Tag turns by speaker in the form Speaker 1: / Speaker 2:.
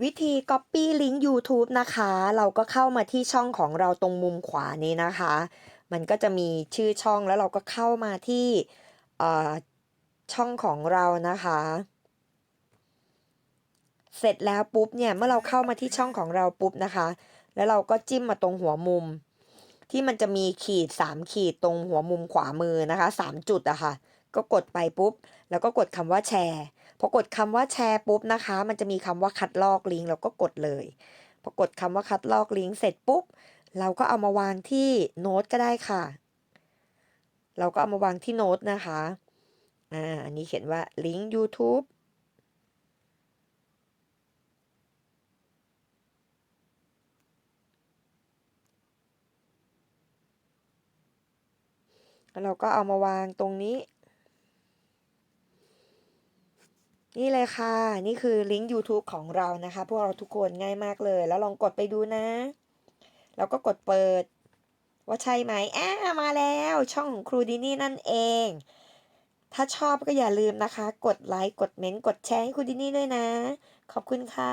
Speaker 1: วิธี Copy ลิงก์ YouTube นะคะ เราก็เข้ามาที่ช่องของเราตรงมุมขวานี้นะคะ มันก็จะมีชื่อช่องแล้วเราก็เข้ามาที่เอ่อช่องของเรานะคะ เสร็จแล้วปุ๊บเนี่ยเมื่อเราเข้ามาที่ช่องของเราปุ๊บนะคะ แล้วเราก็จิ้มมาตรงหัวมุม ที่มันจะมีขีดสามขีดตรงหัวมุมขวามือนะคะสามจุดอะค่ะ ก็กดไปปุ๊บ แล้วก็กดคำว่าแชร์พอกดคำว่าแชร์ปุ๊บนะคะ มันจะมีคำว่าคัดลอกลิงก์เราก็กดเลยพอกดคำว่าคัดลอกลิงก์เสร็จปุ๊บ เราก็เอามาวางที่โน้ตก็ได้ค่ะ เราก็เอามาวางที่โน้ตนะคะอ่าอันนี้เขียนว่าลิงก์ YouTube แล้วเราก็เอามาวางตรงนี้ นี่เลยค่ะ นี่คือลิงก์ YouTube ของเรานะคะ พวกเราทุกคนง่ายมากเลย แล้วลองกดไปดูนะ แล้วก็กดเปิด ว่าใช่ไหมอ้ามาแล้วช่องของครูดินี่นั่นเอง ถ้าชอบก็อย่าลืมนะคะ กดไลค์ กดเม้นต์ กดแชร์ให้ครูดินี่ด้วยนะ ขอบคุณค่ะ